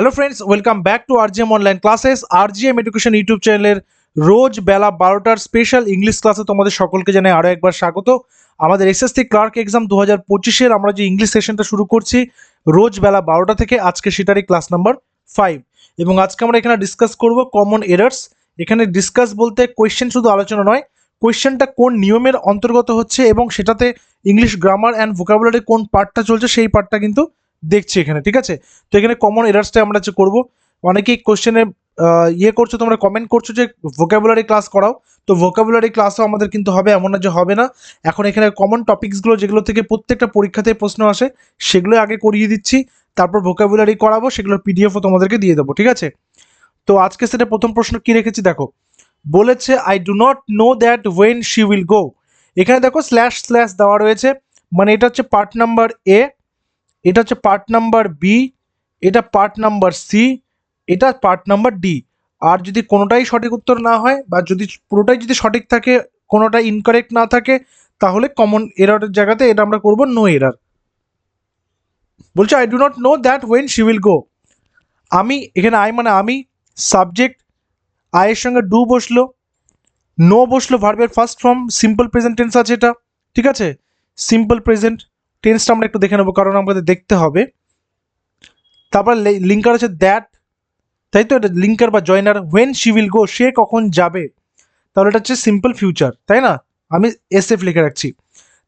Hello friends welcome back to RGM online classes RGM education YouTube চ্যানেলের রোজ বেলা বারোটার special English ক্লাসে তোমাদের সকলকে জানাই আরও একবার স্বাগত। আমাদের এসএসসি ক্লার্ক এক্সাম দু হাজার পঁচিশের আমরা যে ইংলিশ সেশনটা শুরু করছি রোজ বেলা বারোটা থেকে আজকে সেটারই ক্লাস নাম্বার ফাইভ এবং আজকে আমরা এখানে ডিসকাস করব কমন এরার্স এখানে ডিসকাস বলতে কোয়েশ্চেন শুধু আলোচনা নয় কোয়েশ্চেনটা কোন নিয়মের অন্তর্গত হচ্ছে এবং সেটাতে ইংলিশ গ্রামার অ্যান্ড ভোকাবুলারি কোন পার্টটা চলছে সেই পার্টটা কিন্তু দেখছি এখানে, ঠিক আছে? তো এখানে কমন এরার্সটা আমরা যে করব, অনেকেই কোশ্চেনে ইয়ে করছ, তোমরা কমেন্ট করছ যে ভোকাবুলারি ক্লাস করাও, তো ভোকাবুলারি ক্লাসও আমাদের কিন্তু হবে, এমন না যে হবে না। এখন এখানে কমন টপিকসগুলো যেগুলো থেকে প্রত্যেকটা পরীক্ষাতে প্রশ্ন আসে, সেগুলো আগে করিয়ে দিচ্ছি, তারপর ভোকাবুলারি করাবো, সেগুলোর পিডিএফও তোমাদেরকে দিয়ে দেবো, ঠিক আছে? তো আজকে সেটা প্রথম প্রশ্ন কি রেখেছি, দেখো। বলেছে I do not know that when she will go এখানে দেখো স্ল্যাশ স্ল্যাশ দেওয়া রয়েছে মানে এটা হচ্ছে পার্ট নাম্বার এ এটা হচ্ছে পার্ট নাম্বার বি এটা পার্ট নাম্বার সি এটা পার্ট নাম্বার ডি আর যদি কোনোটাই সঠিক উত্তর না হয় বা যদি পুরোটাই যদি সঠিক থাকে কোনোটা ইনকারেক্ট না থাকে, তাহলে কমন এরারের জায়গাতে এটা আমরা করব নো এরার বলছে I do not know that when she will go আমি, এখানে আই মানে আমি সাবজেক্ট আয়ের সঙ্গে ডু বসল নো বসল ভার্বের first form simple present tense আছে এটা, ঠিক আছে? সিম্পল প্রেজেন্ট টেন্সটা আমরা একটু দেখে নেব, কারণ আমাদের দেখতে হবে। তারপর লিঙ্কার আছে দ্যাট তাই তো? এটা লিঙ্কার বা joiner when she will go সে কখন যাবে? তাহলে এটা হচ্ছে সিম্পল ফিউচার তাই না? আমি এস এফ লিখে রাখছি।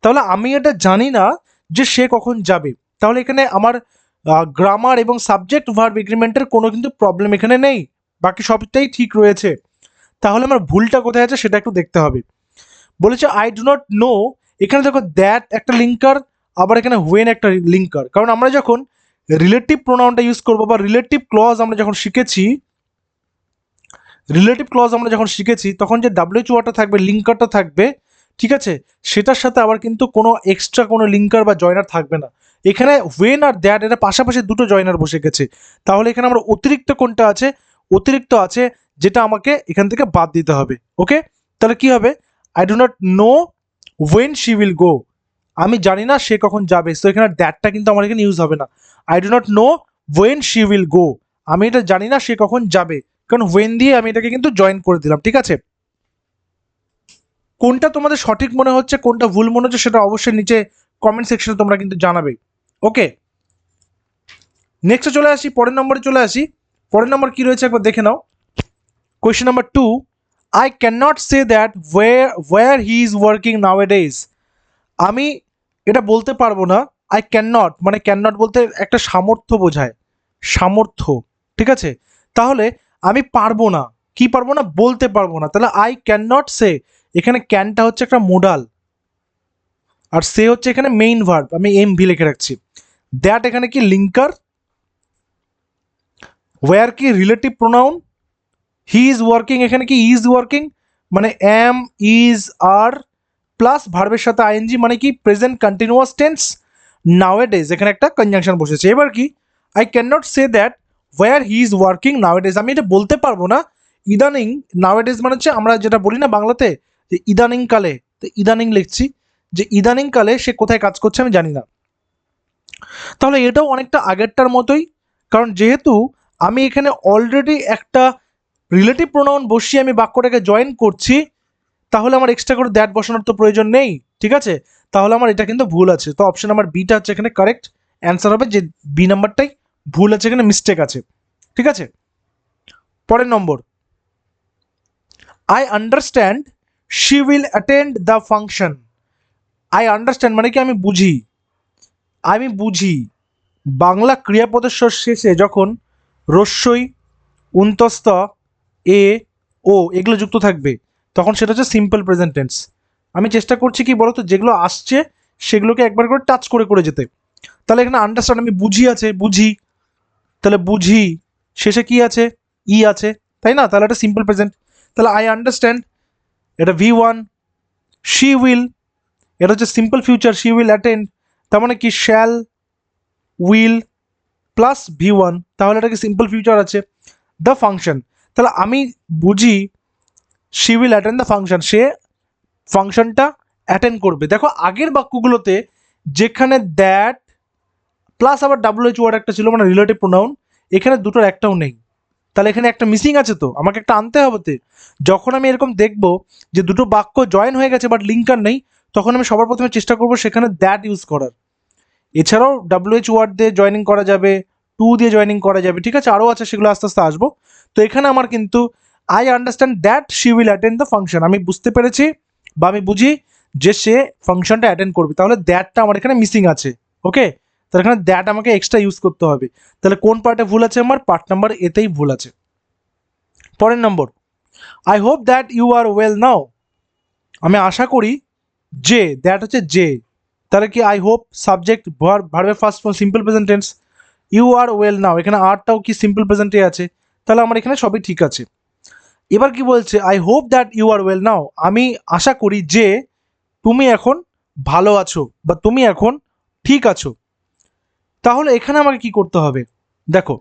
তাহলে আমি এটা জানি না যে সে কখন যাবে। তাহলে এখানে আমার গ্রামার এবং সাবজেক্ট ভার্ব এগ্রিমেন্টের কোনো কিন্তু প্রবলেম এখানে নেই। বাকি সবটাই ঠিক রয়েছে। তাহলে আমার ভুলটা কোথায় আছে সেটা একটু দেখতে হবে। বলেছে আই ডু নট নো এখানে দেখো দ্যাট একটা লিঙ্কার আবার এখানে হোয়েন একটা লিঙ্কার কারণ আমরা যখন রিলেটিভ প্রোনাউনটা ইউজ করব বা রিলেটিভ ক্লজ আমরা যখন শিখেছি রিলেটিভ ক্লজ আমরা যখন শিখেছি, তখন যে ডাব্লিউচ ওয়াটা থাকবে লিঙ্কারটা থাকবে, ঠিক আছে? সেটার সাথে আবার কিন্তু কোনো এক্সট্রা কোনো লিঙ্কার বা জয়নার থাকবে না। এখানে ওয়েন আর দ্যাট এটা পাশাপাশি দুটো জয়নার বসে গেছে। তাহলে এখানে আমরা অতিরিক্ত কোনটা আছে? অতিরিক্ত আছে যেটা আমাকে এখান থেকে বাদ দিতে হবে। ওকে তাহলে কি হবে? I do not know when she will go আমি জানি না সে কখন যাবে। তো এখানে দ্যাটটা কিন্তু আমার এখানে ইউজ হবে না। I do not know when she will go আমি এটা জানি না সে কখন যাবে। কারণ ওয়েন দিয়ে আমি এটাকে কিন্তু জয়েন করে দিলাম, ঠিক আছে? কোনটা তোমাদের সঠিক মনে হচ্ছে, কোনটা ভুল মনে হচ্ছে, সেটা অবশ্যই নিচে কমেন্ট সেকশনে তোমরা কিন্তু জানাবে। ওকে নেক্সটে চলে আসি, পরের নম্বরে চলে আসি। পরের নম্বর কি রয়েছে একবার দেখে নাও। Question number two I can not say that where where he is working nowadays আমি এটা বলতে পারব না আই ক্যান নট মানে ক্যান নট বলতে একটা সামর্থ্য বোঝায়, সামর্থ্য, ঠিক আছে? তাহলে আমি পারব না, কি পারব না? বলতে পারব না। তাহলে আই ক্যান নট সে এখানে ক্যানটা হচ্ছে একটা মোডাল আর সে হচ্ছে এখানে মেইন ভার্ব আমি এম ভি লিখে রাখছি। দ্যাট এখানে কি লিঙ্কার ওয়ার কি relative pronoun he is working এখানে কি ইজ ওয়ার্কিং মানে এম ইজ আর প্লাস ভার্বের সাথে আইএনজি মানে কি? Present continuous tense nowadays এখানে একটা কনজাংশন বসেছে। এবার কি? I can not say that where he is working nowadays আমি এটা বলতে পারব না। ইদানিং নাও ডেজ মানে হচ্ছে আমরা যেটা বলি না বাংলাতে, যে ইদানিং কালে, তো ইদানিং লিখছি, যে ইদানিং কালে সে কোথায় কাজ করছে আমি জানি না। তাহলে এটাও অনেকটা আগেরটার মতোই, কারণ যেহেতু আমি এখানে অলরেডি একটা রিলেটিভ প্রোনাউন বসিয়ে আমি বাক্যটাকে জয়েন করছি তাহলে আমার এক্সট্রা করে দ্যাট বসানোর তো প্রয়োজন নেই, ঠিক আছে? তাহলে আমার এটা কিন্তু ভুল আছে। তো অপশন নাম্বার বিটা হচ্ছে এখানে কারেক্ট অ্যান্সার হবে যে বি নাম্বারটাই ভুল আছে, এখানে মিস্টেক আছে, ঠিক আছে? পরের নম্বর। I understand she will attend the function I understand মানে কি আমি বুঝি? আমি বুঝি। বাংলা ক্রিয়াপদের শেষে যখন রস্যই উন্তস্ত এ, ও, এগুলো যুক্ত থাকবে তখন সেটা হচ্ছে সিম্পল প্রেজেন্ট টেন্স আমি চেষ্টা করছি কি বলতো, যেগুলো আসছে, সেগুলোকে একবার করে টাচ করে করে যেতে। তাহলে এখানে আন্ডারস্ট্যান্ড আমি বুঝি আছে, বুঝি। তাহলে বুঝি, শেষে কি আছে? ই আছে, তাই না? তাহলে এটা সিম্পল প্রেজেন্ট তাহলে আই আন্ডারস্ট্যান্ড এটা ভি ওয়ান শি উইল এটা হচ্ছে simple future she will attend তার মানে কি shall will plus V one তাহলে এটা কি সিম্পল ফিউচার আছে? দ্য ফাংশন তাহলে আমি বুঝি she will attend the function সে ফাংশনটা অ্যাটেন্ড করবে। দেখো, আগের বাক্যগুলোতে যেখানে দ্যাট প্লাস আবার ডাব্লিউ এইচ ওয়ার্ড একটা ছিল মানে রিলেটিভ প্রোনাউন এখানে দুটোর একটাও নেই। তাহলে এখানে একটা মিসিং আছে তো? আমাকে একটা আনতে হবে তো? যখন আমি এরকম দেখব যে দুটো বাক্য জয়েন হয়ে গেছে বাট লিঙ্কার নেই, তখন আমি সবার প্রথমে চেষ্টা করব সেখানে দ্যাট ইউজ করার। এছাড়াও ডাব্লিউএইচ ওয়ার্ড দিয়ে জয়েনিং করা যাবে টু দিয়ে জয়েনিং করা যাবে, ঠিক আছে? আরও আছে, সেগুলো আস্তে আস্তে আসব। তো এখানে আমার কিন্তু I understand that she will attend the function আমি বুঝতে পেরেছি বা আমি বুঝি যে সে ফাংশনটা অ্যাটেন্ড করবে। তাহলে দ্যাটটা আমার এখানে মিসিং আছে। ওকে তাহলে এখানে দ্যাট আমাকে এক্সট্রা ইউজ করতে হবে। তাহলে কোন পার্টে ভুল আছে আমার? পার্ট নাম্বার এতেই ভুল আছে। পরের নম্বর। I hope that you are well now আমি আশা করি যে দ্যাট হচ্ছে যে। তাহলে কি আই হোপ সাবজেক্ট ভার্বের first form simple present tense you are well now এখানে আরটাও কি সিম্পল প্রেজেন্টে আছে? তাহলে আমার এখানে সবই ঠিক আছে। এবার কি বলছে? I hope that you are well now আমি আশা করি যে তুমি এখন ভালো আছো বা তুমি এখন ঠিক আছো। তাহলে এখানে আমাকে কি করতে হবে? দেখো,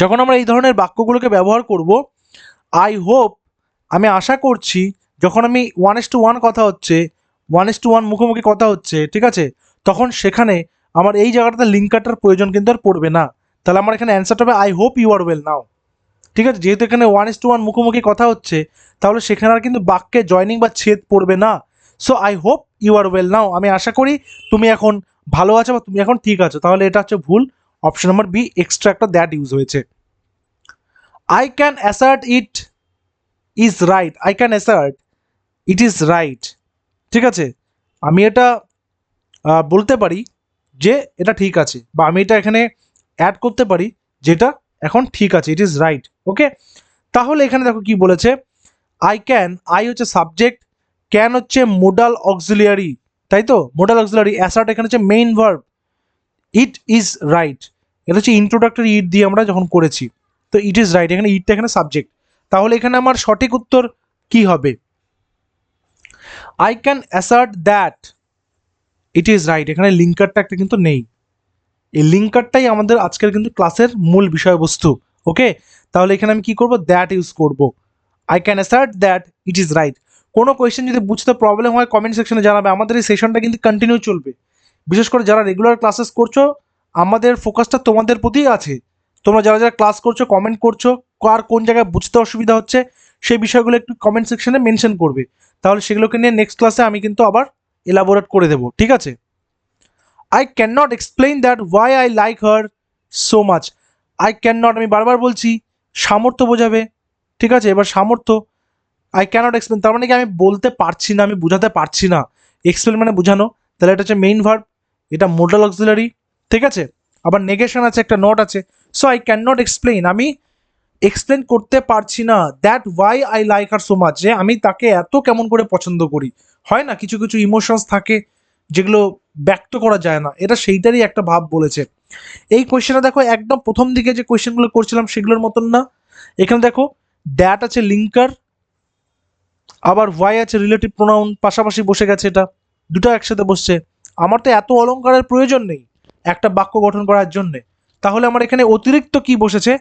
যখন আমরা এই ধরনের বাক্যগুলোকে ব্যবহার করব আই হোপ আমি আশা করছি যখন আমি ওয়ান এস টু ওয়ান কথা হচ্ছে ওয়ান এস টু ওয়ান মুখোমুখি কথা হচ্ছে, ঠিক আছে? তখন সেখানে আমার এই জায়গাটাতে লিঙ্কারটার প্রয়োজন কিন্তু আর পড়বে না। তাহলে আমার এখানে অ্যান্সারটা হবে I hope you are well now ঠিক আছে? যেহেতু এখানে ওয়ান এস টু ওয়ান মুখোমুখি কথা হচ্ছে, তাহলে সেখানে আর কিন্তু বাক্যে জয়নিং বা ছেদ পড়বে না। So I hope you are well now আমি আশা করি তুমি এখন ভালো আছো বা তুমি এখন ঠিক আছো। তাহলে এটা হচ্ছে ভুল। অপশন নাম্বার বি এক্সট্রা একটা দ্যাট ইউজ হয়েছে। I can assert it is right I can assert it is right ঠিক আছে? আমি এটা বলতে পারি যে এটা ঠিক আছে, বা আমি এটা এখানে অ্যাড করতে পারি যেটা এখন ঠিক আছে ইট ইজ রাইট ওকে তাহলে এখানে দেখো কি বলেছে আই ক্যান আই হচ্ছে সাবজেক্ট ক্যান হচ্ছে মোডাল অক্সিলিয়ারি তাই তো? মোডাল অক্সিলিয়ারি অ্যাসার্ট এখানে হচ্ছে main verb it is right এটা হচ্ছে ইন্ট্রোডাক্টরি ইট দিয়ে আমরা যখন করেছি, তো ইট ইজ রাইট এখানে ইটটা এখানে সাবজেক্ট তাহলে এখানে আমার সঠিক উত্তর কি হবে? I can assert that it is right এখানে লিঙ্কারটা একটা কিন্তু নেই এই লিঙ্কারটাই আমাদের আজকের কিন্তু ক্লাসের মূল বিষয়বস্তু ওকে তাহলে এখানে আমি কি করব? দ্যাট ইউজ করব। I can assert that it is right কোনো কোয়েশ্চেন যদি বুঝতে প্রবলেম হয় কমেন্ট সেকশনে জানাবে। আমাদের এই সেশনটা কিন্তু কন্টিনিউ চলবে। বিশেষ করে যারা রেগুলার ক্লাসেস করছ, আমাদের ফোকাসটা তোমাদের প্রতিই আছে। তোমরা যারা যারা ক্লাস করছ কমেন্ট করছ, কার কোন জায়গায় বুঝতে অসুবিধা হচ্ছে, সেই বিষয়গুলো একটু কমেন্ট সেকশনে মেনশন করবে। তাহলে সেগুলোকে নিয়ে নেক্সট ক্লাসে আমি কিন্তু আবার এলাবোরেট করে দেবো, ঠিক আছে? I can not explain that why I like her so much I can not আমি বারবার বলছি, সামর্থ্য বোঝাবে, ঠিক আছে? এবার সামর্থ্য আই ক্যানট এক্সপ্লেন তার মানে কি আমি বলতে পারছি না, আমি বোঝাতে পারছি না। এক্সপ্লেন মানে বোঝানো, তাহলে এটা হচ্ছে মেইন ভার্ব এটা মোডাল অক্সিলারি ঠিক আছে? আবার নেগেশন আছে, একটা নোট আছে। So I can not explain আমি এক্সপ্লেন করতে পারছি না that why I like her so much যে আমি তাকে এত কেমন করে পছন্দ করি। হয় না, কিছু কিছু ইমোশনস থাকে যেগুলো ব্যক্ত করা যায় না এটা সেইটারই একটা ভাব বলেছে। এই কোয়েশ্চেনটা দেখো, একদম প্রথম দিকে যে কোয়েশ্চেনগুলো করছিলাম সেগুলোর মতন না। এখানে দেখো দ্যাট আছে লিঙ্কার আবার ওয়াই আছে রিলেটিভ প্রোনাউন পাশাপাশি বসে গেছে এটা। দুটো একসাথে বসছে। আমার তো এত অলঙ্কারের প্রয়োজন নেই একটা বাক্য গঠন করার জন্যে। তাহলে আমার এখানে অতিরিক্ত কি বসেছে?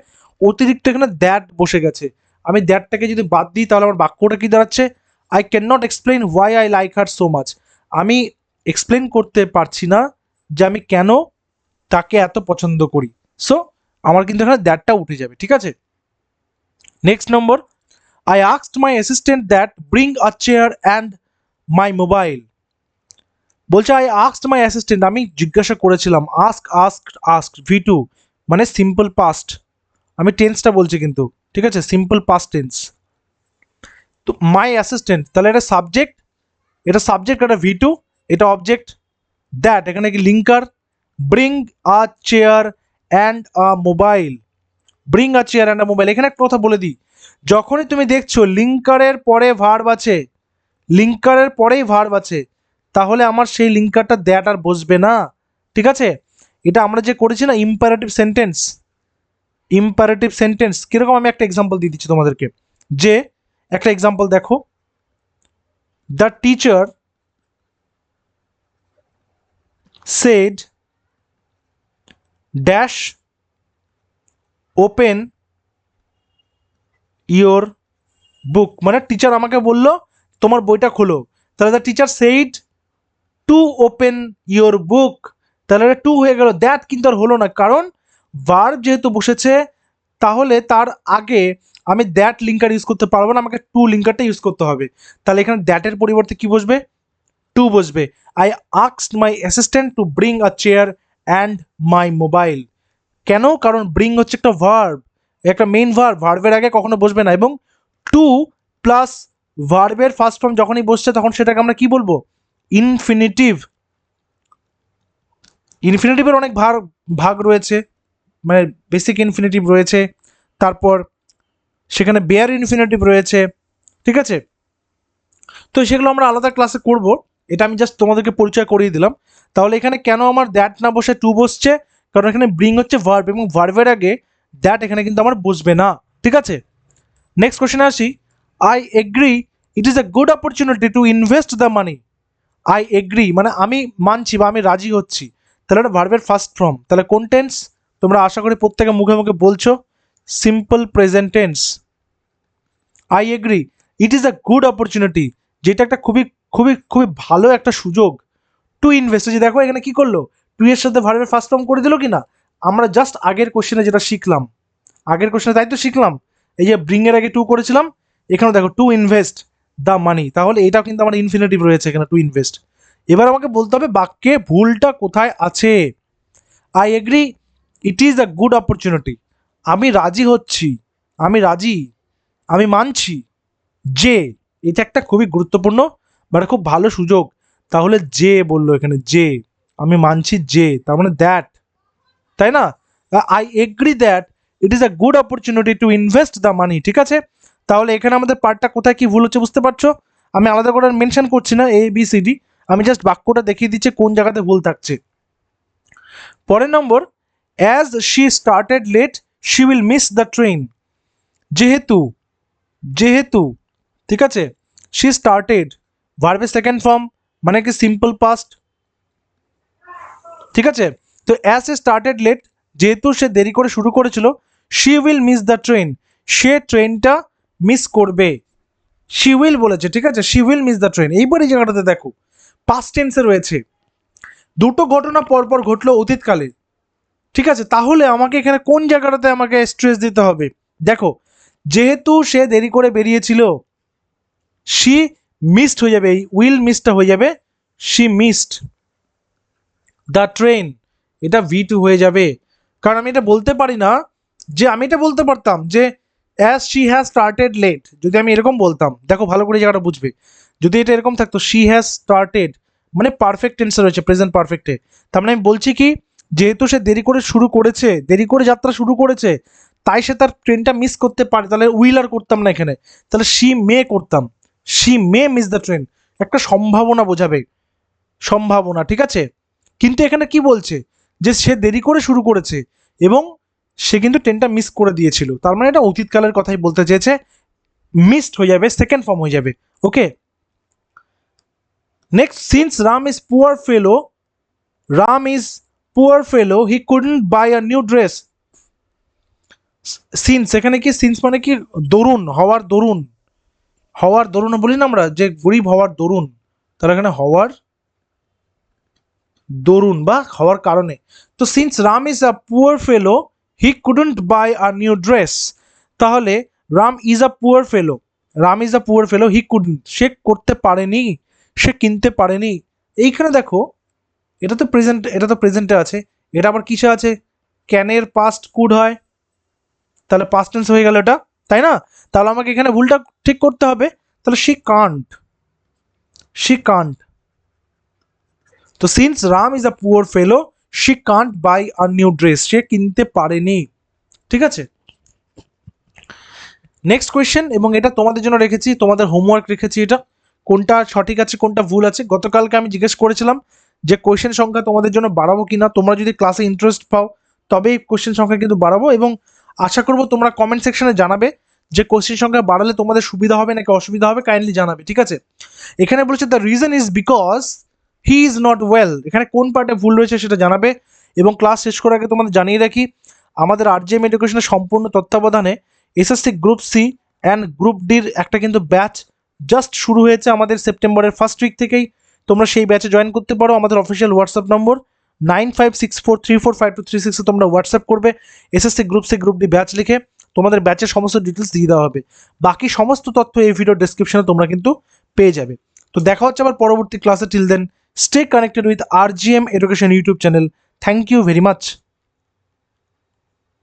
অতিরিক্ত এখানে দ্যাট বসে গেছে। আমি দ্যাটটাকে যদি বাদ দিই, তাহলে আমার বাক্যটা কি দাঁড়াচ্ছে? I can not explain why I like her so much আমি এক্সপ্লেন করতে পারছি না যে আমি কেন তাকে এত পছন্দ করি। সো আমার কিন্তু এখানে দ্যাটটা উঠে যাবে, ঠিক আছে? Next number I asked my assistant that bring a chair and my mobile বলছে আই আস্কড মাই অ্যাসিস্ট্যান্ট আমি জিজ্ঞাসা করেছিলাম ask ask ask V two মানে সিম্পল পাস্ট আমি টেন্সটা বলছি কিন্তু, ঠিক আছে? সিম্পল পাস্ট টেন্স তো মাই অ্যাসিস্ট্যান্ট তাহলে এটা সাবজেক্ট এটা সাবজেক্ট এটা ভি টু এটা অবজেক্ট দ্যাট এখানে কি linker bring a chair and a mobile bring a chair and a mobile এখানে একটা কথা বলে দিই, যখনই তুমি দেখছ লিঙ্কারের পরে ভার্ব আছে লিঙ্কারের পরেই ভার্ব আছে, তাহলে আমার সেই লিঙ্কারটা দ্যাট আর বসবে না, ঠিক আছে? এটা আমরা যে করেছি না ইম্পারেটিভ সেন্টেন্স ইম্পারেটিভ সেন্টেন্স কীরকম আমি একটা এক্সাম্পল দিয়ে দিচ্ছি তোমাদেরকে, যে, একটা এক্সাম্পল দেখো the teacher said dash open your book মানে টিচার আমাকে বলল, তোমার বইটা খোলো। তাহলে the teacher said to open your book তাহলে টু হয়ে গেল। দ্যাট কিন্তু আর হলো না। কারণ ভার্ব যেহেতু বসেছে, তাহলে তার আগে আমি দ্যাট লিঙ্কার ইউজ করতে পারব না। আমাকে টু লিঙ্কারটা ইউজ করতে হবে। তাহলে এখানে দ্যাটের পরিবর্তে কি বসবে? টু বসবে I আক্সড my assistant to bring a chair and my mobile কেন? কারণ ব্রিং হচ্ছে একটা ভার্ব একটা মেইন ভার্ব ভার্বের আগে কখনো বসবে না। এবং টু প্লাস ভার্বের ফার্স্ট ফর্ম যখনই বসছে, তখন সেটাকে আমরা কি বলব? ইনফিনিটিভ ইনফিনিটিভের অনেক ভাগ ভাগ রয়েছে। মানে বেসিক ইনফিনিটিভ রয়েছে। তারপর সেখানে বেয়ার ইনফিনিটিভ রয়েছে। ঠিক আছে? তো সেগুলো আমরা আলাদা ক্লাসে করব। এটা আমি জাস্ট তোমাদেরকে পরিচয় করিয়ে দিলাম। তাহলে এখানে কেন আমার দ্যাট না বসে টু বসছে? কারণ এখানে ব্রিং হচ্ছে ভার্ব এবং ভার্বের আগে দ্যাট এখানে কিন্তু আমার বসবে না। ঠিক আছে? নেক্সট কোশ্চেনে আসি। I agree it is a good opportunity to invest the money I agree মানে আমি মানছি বা আমি রাজি হচ্ছি। তাহলে এটা ভার্বের ফার্স্ট ফর্ম তাহলে কোন টেন্স তোমরা আশা করি প্রত্যেকে মুখে মুখে বলছো। Simple present tense I agree it is a good opportunity যেটা একটা খুবই খুবই খুবই ভালো একটা সুযোগ টু ইনভেস্ট যে দেখো এখানে কি করল? টু এর সাথে ভার্বের ফার্স্ট ফর্ম করে দিল কি না আমরা জাস্ট আগের কোশ্চেনে যেটা শিখলাম। আগের কোশ্চেনে তাই তো শিখলাম। এই যে ব্রিং এর আগে টু করেছিলাম এখানে দেখো টু ইনভেস্ট দ্য মানি তাহলে এটাও কিন্তু আমার ইনফিনিটিভ রয়েছে এখানে টু ইনভেস্ট এবার আমাকে বলতে হবে বাক্যে ভুলটা কোথায় আছে? I agree it is a good opportunity আমি রাজি হচ্ছি। আমি রাজি। আমি মানছি যে এটা একটা খুবই গুরুত্বপূর্ণ বা খুব ভালো সুযোগ। তাহলে যে বলল এখানে, যে, আমি মানছি যে, তার মানে দ্যাট তাই না? I agree that it is a good opportunity to invest the money ঠিক আছে? তাহলে এখানে আমাদের পার্টটা কোথায় কি ভুল হচ্ছে বুঝতে পারছ? আমি আলাদা করে মেনশন করছি না এ বি সি ডি আমি জাস্ট বাক্যটা দেখিয়ে দিচ্ছি কোন জায়গাতে ভুল থাকছে। পরের নম্বর as she started late she will miss the train যেহেতু যেহেতু, ঠিক আছে? শি স্টার্টেড ভার্বের সেকেন্ড ফর্ম মানে কি সিম্পল পাস্ট ঠিক আছে? তো অ্যাজ এ স্টার্টেড লেট যেহেতু সে দেরি করে শুরু করেছিল she will miss the train সে ট্রেনটা মিস করবে। শি উইল বলেছে, ঠিক আছে? She will miss the train এইবার এই জায়গাটাতে দেখো পাস্ট টেন্সে রয়েছে। দুটো ঘটনা পরপর ঘটলো অতীতকালে। ঠিক আছে? তাহলে আমাকে এখানে কোন জায়গাটাতে আমাকে স্ট্রেস দিতে হবে? দেখো, যেহেতু সে দেরি করে বেরিয়েছিল শি মিসড হয়ে যাবে, এই উইল মিসটা হয়ে যাবে শি মিসড দ্য ট্রেন এটা ভি টু হয়ে যাবে। কারণ আমি এটা বলতে পারি না যে, আমি এটা বলতে পারতাম যে as she has started late যদি আমি এরকম বলতাম, দেখো ভালো করে জায়গাটা বুঝবে, যদি এটা এরকম থাকতো শি হ্যাজ স্টার্টেড মানে পারফেক্ট টেন্সে রয়েছে প্রেজেন্ট পারফেক্টে তার মানে আমি বলছি কি, যেহেতু সে দেরি করে শুরু করেছে, দেরি করে যাত্রা শুরু করেছে, তাই সে তার ট্রেনটা মিস করতে পারে, তাহলে উইল আর করতাম না এখানে, তাহলে শি মে করতাম। She may miss the train একটা সম্ভাবনা বোঝাবে। সম্ভাবনা, ঠিক আছে? কিন্তু এখানে কি বলছে? যে সে দেরি করে শুরু করেছে এবং সে কিন্তু ট্রেনটা মিস করে দিয়েছিল। তার মানে এটা অতীতকালের কথাই বলতে চেয়েছে। মিসড হয়ে যাবে সেকেন্ড ফর্ম হয়ে যাবে। Okay next since Ram is poor fellow Ram is poor fellow he couldn't buy a new dress since এখানে কি সিন্স মানে কি? দরুন, হওয়ার দরুন। হওয়ার দরুন বলি না আমরা, যে গরিব হওয়ার দরুন তার এখানে হওয়ার দরুন বা হওয়ার কারণে। তো since Ram is a poor fellow he couldn't buy a new dress তাহলে Ram is a poor fellow Ram is a poor fellow he couldn't সে করতে পারেনি, সে কিনতে পারেনি। এইখানে দেখো, এটা তো প্রেজেন্ট এটা তো প্রেজেন্টে আছে, এটা আবার কিসে আছে? ক্যানের পাস্ট কুড হয়, তাহলে পাস্ট টেন্স হয়ে গেল এটা। তাই না? তাহলে আমাকে এখানে ভুলটা ঠিক করতে হবে। তাহলে শি কান্ট শি কান্ট তো since Ram is a poor fellow she can't buy a new dress সে কিনতে পারেনি। ঠিক আছে? নেক্সট কোয়েশ্চেন এবং এটা তোমাদের জন্য রেখেছি, তোমাদের হোমওয়ার্ক রেখেছি এটা। কোনটা সঠিক আছে, কোনটা ভুল আছে? গতকালকে আমি জিজ্ঞেস করেছিলাম যে কোয়েশ্চেন সংখ্যা তোমাদের জন্য বাড়াবো কিনা। তোমরা যদি ক্লাসে ইন্টারেস্ট পাও, তবেই কোয়েশ্চেন সংখ্যা কিন্তু বাড়াবো, এবং আশা করব তোমরা কমেন্ট সেকশনে জানাবে যে কোয়েশ্চেন সংখ্যা বাড়ালে তোমাদের সুবিধা হবে নাকি অসুবিধা হবে কাইন্ডলি জানাবে, ঠিক আছে? এখানে বলেছে the reason is because he is not well এখানে কোন পার্টে ভুল রয়েছে সেটা জানাবে এবং ক্লাস শেষ করার আগে তোমাদের জানিয়ে রাখি, আমাদের আর আরজিএম এডুকেশনের সম্পূর্ণ তত্ত্বাবধানে SSC group C and group ডির একটা কিন্তু ব্যাচ জাস্ট শুরু হয়েছে আমাদের সেপ্টেম্বরের ফার্স্ট উইক থেকেই। তোমরা সেই ব্যাচে জয়েন করতে পারো, আমাদের official WhatsApp number nine five six four three four five two three তোমরা হোয়াটসঅ্যাপ করবে SSC group C group D batch লিখে তোমাদের ব্যাচের সমস্ত ডিটেলস দিয়ে দেওয়া হবে। বাকি সমস্ত তথ্য এই ভিডিও ডেসক্রিপশনে তোমরা কিন্তু পেয়ে যাবে। তো দেখা হচ্ছে আবার পরবর্তী ক্লাসে till then stay connected with R G M education YouTube channel thank you very much